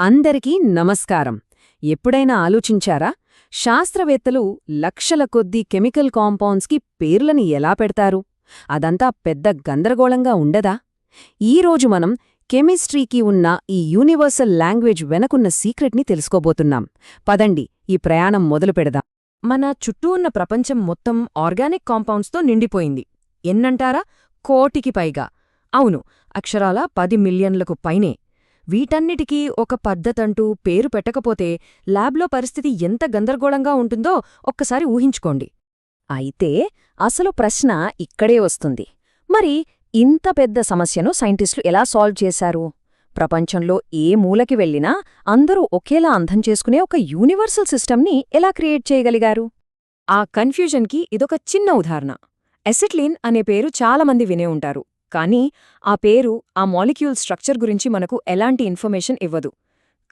అందరికీ నమస్కారం. ఎప్పుడైనా ఆలోచించారా? శాస్త్రవేత్తలు లక్షల కొద్దీ కెమికల్ కాంపౌండ్స్కి పేర్లని ఎలా పెడతారు? అదంతా పెద్ద గందరగోళంగా ఉండదా? ఈరోజు మనం కెమిస్ట్రీకి ఉన్న ఈ యూనివర్సల్ లాంగ్వేజ్ వెనకున్న సీక్రెట్ని తెలుసుకోబోతున్నాం. పదండి ఈ ప్రయాణం మొదలు పెడదాం. మన చుట్టూ ఉన్న ప్రపంచం మొత్తం ఆర్గానిక్ కాంపౌండ్స్తో నిండిపోయింది. ఎన్నంటారా? కోటికి పైగా. అవును అక్షరాల పది మిలియన్లకు పైనే. వీటన్నిటికీ ఒక పద్ధతంటూ పేరు పెట్టకపోతే ల్యాబ్లో పరిస్థితి ఎంత గందరగోళంగా ఉంటుందో ఒక్కసారి ఊహించుకోండి. అయితే అసలు ప్రశ్న ఇక్కడే వస్తుంది. మరి ఇంత పెద్ద సమస్యను సైంటిస్టులు ఎలా సాల్వ్ చేశారు? ప్రపంచంలో ఏ మూలకి వెళ్ళినా అందరూ ఒకేలా అంధం చేసుకునే ఒక యూనివర్సల్ సిస్టమ్ని ఎలా క్రియేట్ చేయగలిగారు? ఆ కన్ఫ్యూజన్కి ఇదొక చిన్న ఉదాహరణ. ఎసిట్లిన్ అనే పేరు చాలామంది వినే ఉంటారు. కానీ ఆ పేరు ఆ మాలిక్యూల్ స్ట్రక్చర్ గురించి మనకు ఎలాంటి ఇన్ఫర్మేషన్ ఇవ్వదు.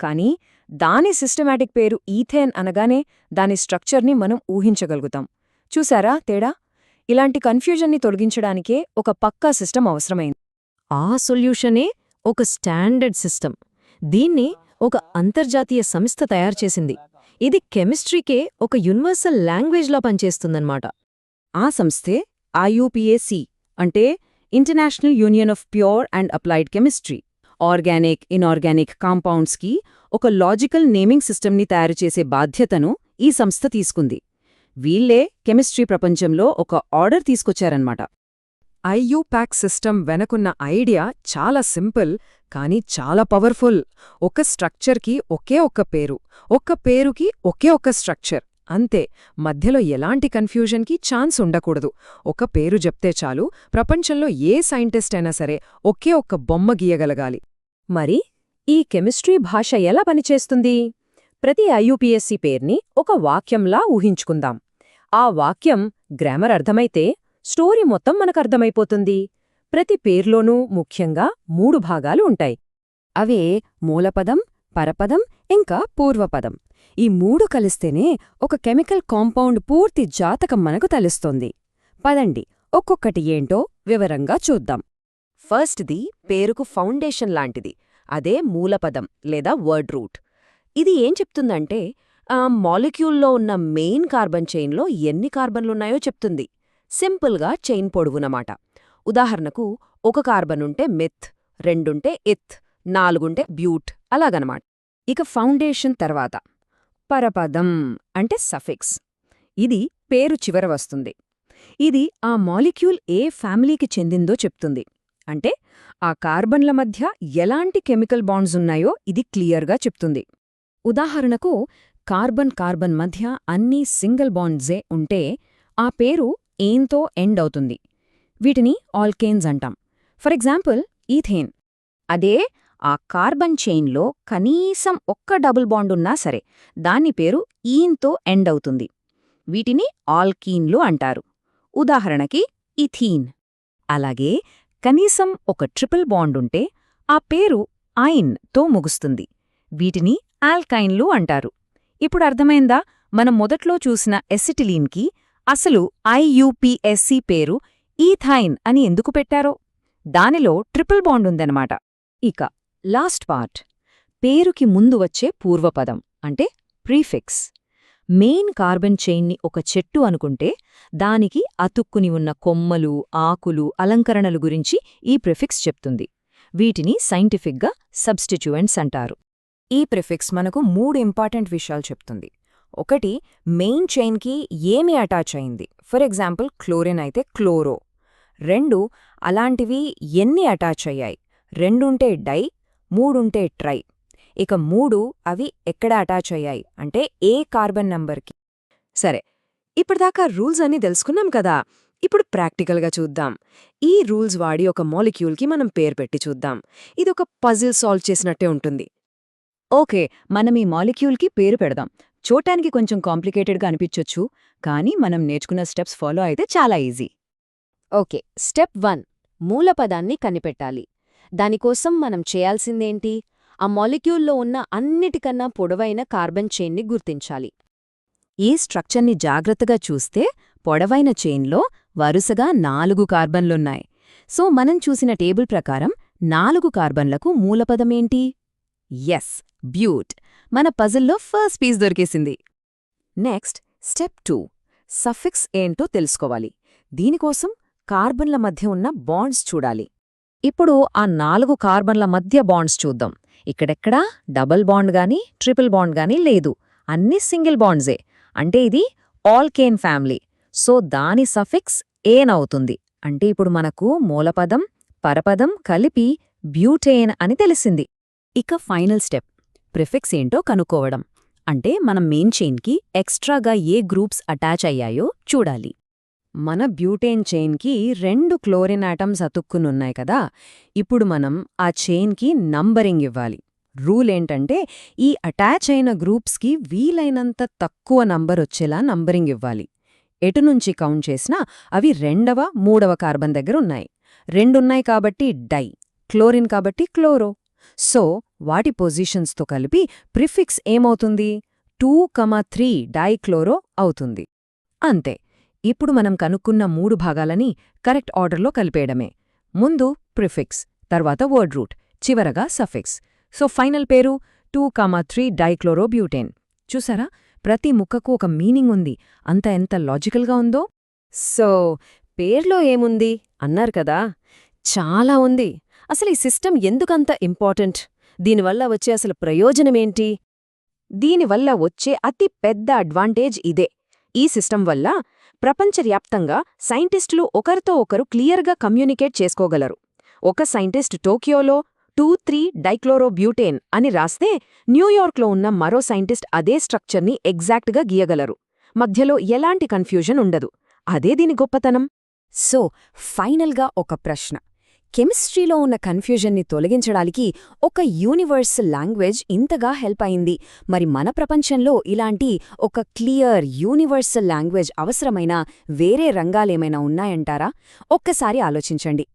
కానీ దాని సిస్టమాటిక్ పేరు ఈథేన్ అనగానే దాని స్ట్రక్చర్ని మనం ఊహించగలుగుతాం. చూసారా తేడా? ఇలాంటి కన్ఫ్యూజన్ని తొలగించడానికే ఒక పక్కా సిస్టమ్ అవసరమైంది. ఆ సొల్యూషనే ఒక స్టాండర్డ్ సిస్టమ్. దీన్ని ఒక అంతర్జాతీయ సంస్థ తయారుచేసింది ఇది కెమిస్ట్రీకే ఒక యూనివర్సల్ లాంగ్వేజ్లా పనిచేస్తుందన్నమాట. ఆ సంస్థే ఐయుపిఏసి అంటే international union of pure and applied chemistry organic inorganic కాంపౌండ్స్కి ఒక లాజికల్ నేమింగ్ సిస్టమ్ని తయారుచేసే బాధ్యతను ఈ సంస్థ తీసుకుంది. వీళ్ళే కెమిస్ట్రీ ప్రపంచంలో ఒక ఆర్డర్ తీసుకొచ్చారన్నమాట. ఐయుపాక్ సిస్టమ్ వెనకున్న ఐడియా చాలా సింపుల్ కానీ చాలా పవర్ఫుల్. ఒక స్ట్రక్చర్కి ఒకే ఒక్క పేరు. ఒక్క పేరుకి ఒకే ఒక్క స్ట్రక్చర్. అంతే మధ్యలో ఎలాంటి కన్ఫ్యూజన్కి ఛాన్స్ ఉండకూడదు. ఒక పేరు చెప్తే చాలు ప్రపంచంలో ఏ సైంటిస్ట్ అయినా సరే ఒకే ఒక్క బొమ్మ గీయగలగాలి. మరి ఈ కెమిస్ట్రీ భాష ఎలా పనిచేస్తుంది? ప్రతి ఐయుపిఎస్సి పేర్ని ఒక వాక్యంలా ఊహించుకుందాం. ఆ వాక్యం గ్రామర్ అర్థమైతే స్టోరీ మొత్తం మనకర్థమైపోతుంది. ప్రతి పేర్లోనూ ముఖ్యంగా మూడు భాగాలు ఉంటాయి. అవే మూలపదం పరపదం ఇంకా పూర్వపదం. ఈ మూడు కలిస్తేనే ఒక కెమికల్ కాంపౌండ్ పూర్తి జాతకం మనకు తెలుస్తోంది. పదండి ఒక్కొక్కటి ఏంటో వివరంగా చూద్దాం. ఫస్ట్ది పేరుకు ఫౌండేషన్ లాంటిది. అదే మూలపదం లేదా వర్డ్ రూట్. ఇది ఏం చెప్తుందంటే ఆ మాలిక్యూల్లో ఉన్న మెయిన్ కార్బన్ చైన్లో ఎన్ని కార్బన్లున్నాయో చెప్తుంది. సింపుల్గా చైన్ పొడవునమాట. ఉదాహరణకు ఒక కార్బన్ ఉంటే మెత్ రెండుంటే ఎత్ నాలుగుంటే బ్యూట్ అలాగనమాట. ఇక ఫౌండేషన్ తర్వాత. పరపదం అంటే సఫిక్స్. ఇది పేరు చివర వస్తుంది. ఇది ఆ మాలిక్యూల్ ఏ ఫ్యామిలీకి చెందిందో చెప్తుంది. అంటే ఆ కార్బన్ల మధ్య ఎలాంటి కెమికల్ బాండ్స్ ఉన్నాయో ఇది క్లియర్గా చెప్తుంది. ఉదాహరణకు కార్బన్ కార్బన్ మధ్య అన్నీ సింగిల్ బాండ్సే ఉంటే ఆ పేరు ఏంతో ఎండ్ అవుతుంది. వీటిని ఆల్కేన్స్ అంటాం. For example ethane. అదే ఆ కార్బన్ చైన్లో కనీసం ఒక్క డబుల్ బాండున్నా సరే దాని పేరు ఈన్తో ఎండ్ అవుతుంది. వీటిని ఆల్కీన్లు అంటారు. ఉదాహరణకి ఇథీన్. అలాగే కనీసం ఒక ట్రిపుల్ బాండుంటే ఆ పేరు ఐన్తో ముగుస్తుంది. వీటిని ఆల్కైన్లు అంటారు. ఇప్పుడు అర్థమైందా? మనం మొదట్లో చూసిన ఎసిటిలీన్కి అసలు ఐయుపిఎస్సి పేరు ఈథైన్ అని ఎందుకు పెట్టారో? దానిలో ట్రిపుల్ బాండుందనమాట ఇక లాస్ట్ పార్ట్. పేరుకి ముందు వచ్చే పూర్వపదం అంటే ప్రీఫిక్స్. మెయిన్ కార్బన్ చైన్ని ఒక చెట్టు అనుకుంటే దానికి అతుక్కుని ఉన్న కొమ్మలు ఆకులు అలంకరణలు గురించి ఈ ప్రిఫిక్స్ చెప్తుంది. వీటిని సైంటిఫిక్గా సబ్స్టిట్యూయెంట్స్ అంటారు. ఈ ప్రిఫిక్స్ మనకు మూడు ఇంపార్టెంట్ విషయాలు చెప్తుంది. ఒకటి మెయిన్ చైన్కి ఏమి అటాచ్ అయింది? ఫర్ ఎగ్జాంపుల్ క్లోరిన్ అయితే క్లోరో. రెండు అలాంటివి ఎన్ని అటాచ్ అయ్యాయి? రెండుంటే డై మూడుంటే ట్రై. ఇక మూడు అవి ఎక్కడ అటాచ్ అయ్యాయి? అంటే ఏ కార్బన్ నంబర్కి? సరే ఇప్పటిదాకా రూల్స్ అన్నీ తెలుసుకున్నాం కదా. ఇప్పుడు ప్రాక్టికల్గా చూద్దాం. ఈ రూల్స్ వాడి ఒక మాలిక్యూల్కి మనం పేరు పెట్టి చూద్దాం. ఇదొక పజిల్ సాల్వ్ చేసినట్టే ఉంటుంది. ఓకే మనం ఈ మాలిక్యూల్కి పేరు పెడదాం. చూడటానికి కొంచెం కాంప్లికేటెడ్గా అనిపించొచ్చు కానీ మనం నేర్చుకున్న స్టెప్స్ ఫాలో అయితే చాలా ఈజీ. ఓకే స్టెప్ వన్ మూలపదాన్ని కనిపెట్టాలి. దానికోసం మనం చేయాల్సిందేంటి? ఆ మాలిక్యూల్లో ఉన్న అన్నిటికన్నా పొడవైన కార్బన్ చైన్ని గుర్తించాలి. ఈ స్ట్రక్చర్ని జాగ్రత్తగా చూస్తే పొడవైన చైన్లో వరుసగా నాలుగు కార్బన్లున్నాయి. సో మనం చూసిన టేబుల్ ప్రకారం నాలుగు కార్బన్లకు మూలపదమేంటి ఎస్ బ్యూట్. మన పజిల్లో first piece దొరికేసింది. Next step two. Suffix ఏంటో తెలుసుకోవాలి. దీనికోసం కార్బన్ల మధ్య ఉన్న బాండ్స్ చూడాలి. ఇప్పుడు ఆ నాలుగు కార్బన్ల మధ్య బాండ్స్ చూద్దాం. ఇక్కడెక్కడా? డబుల్ బాండ్ గాని ట్రిపుల్ బాండ్ గాని లేదు. అన్ని సింగిల్ బాండ్సే. అంటే ఇది ఆల్కేన్ ఫ్యామిలీ. సో దాని సఫిక్స్ ఏన్ అవుతుంది? అంటే ఇప్పుడు మనకు మూలపదం పరపదం కలిపి బ్యూటేన్ అని తెలిసింది. ఇక ఫైనల్ స్టెప్. ప్రిఫిక్స్ ఏంటో కనుక్కోవడం. అంటే మన మెయిన్ చైన్కి ఎక్స్ట్రాగా ఏ గ్రూప్స్ అటాచ్ అయ్యాయో చూడాలి. మన బ్యూటేన్ చైన్కి రెండు క్లోరిన్ ఆటమ్స్ అతుక్కునున్నాయి కదా. ఇప్పుడు మనం ఆ చైన్కి నంబరింగ్ ఇవ్వాలి. రూల్ ఏంటంటే ఈ అటాచ్ అయిన గ్రూప్స్కి వీలైనంత తక్కువ నంబర్ వచ్చేలా నంబరింగ్ ఇవ్వాలి. ఎటు నుంచి కౌంట్ చేసినా అవి రెండవ మూడవ కార్బన్ దగ్గర ఉన్నాయి. రెండున్నాయి కాబట్టి డై క్లోరిన్ కాబట్టి క్లోరో. సో వాటి పొజిషన్స్తో కలిపి ప్రిఫిక్స్ ఏమవుతుంది? టూ కమా త్రీ డైక్లోరో అవుతుంది. అంతే. ఇప్పుడు మనం కనుక్కున్న మూడు భాగాలని కరెక్ట్ ఆర్డర్లో కలిపేయడమే. ముందు ప్రిఫిక్స్ తర్వాత వర్డ్ రూట్ చివరగా సఫిక్స్. సో ఫైనల్ పేరు టూ కామా త్రీ డైక్లోరోబ్యూటేన్. చూసారా? ప్రతి ముక్కకు ఒక మీనింగ్ ఉంది. అంత ఎంత లాజికల్గా ఉందో? సో పేర్లో ఏముంది? అన్నారు కదా? చాలా ఉంది. అసలు ఈ సిస్టమ్ ఎందుకంత ఇంపార్టెంట్? దీనివల్ల వచ్చే అసలు ప్రయోజనమేంటి దీనివల్ల వచ్చే అతి పెద్ద అడ్వాంటేజ్ ఇదే. ఈ సిస్టమ్ వల్ల ప్రపంచవ్యాప్తంగా సైంటిస్టులు ఒకరితో ఒకరు క్లియర్గా కమ్యూనికేట్ చేసుకోగలరు. ఒక సైంటిస్ట్ టోక్యోలో టూ త్రీ డైక్లోరోబ్యూటేన్ అని రాస్తే న్యూయార్క్లో ఉన్న మరో సైంటిస్ట్ అదే స్ట్రక్చర్ని ఎగ్జాక్ట్గా గీయగలరు. మధ్యలో ఎలాంటి కన్ఫ్యూజన్ ఉండదు. అదే దీని గొప్పతనం. సో ఫైనల్గా ఒక ప్రశ్న. కెమిస్ట్రీలో ఉన్న కన్ఫ్యూజన్ని తొలగించడానికి ఒక యూనివర్సల్ లాంగ్వేజ్ ఇంతగా హెల్ప్ అయింది. మరి మన ప్రపంచంలో ఇలాంటి ఒక క్లియర్ యూనివర్సల్ లాంగ్వేజ్ అవసరమైన వేరే రంగాలేమైనా ఉన్నాయంటారా? ఒక్కసారి ఆలోచించండి.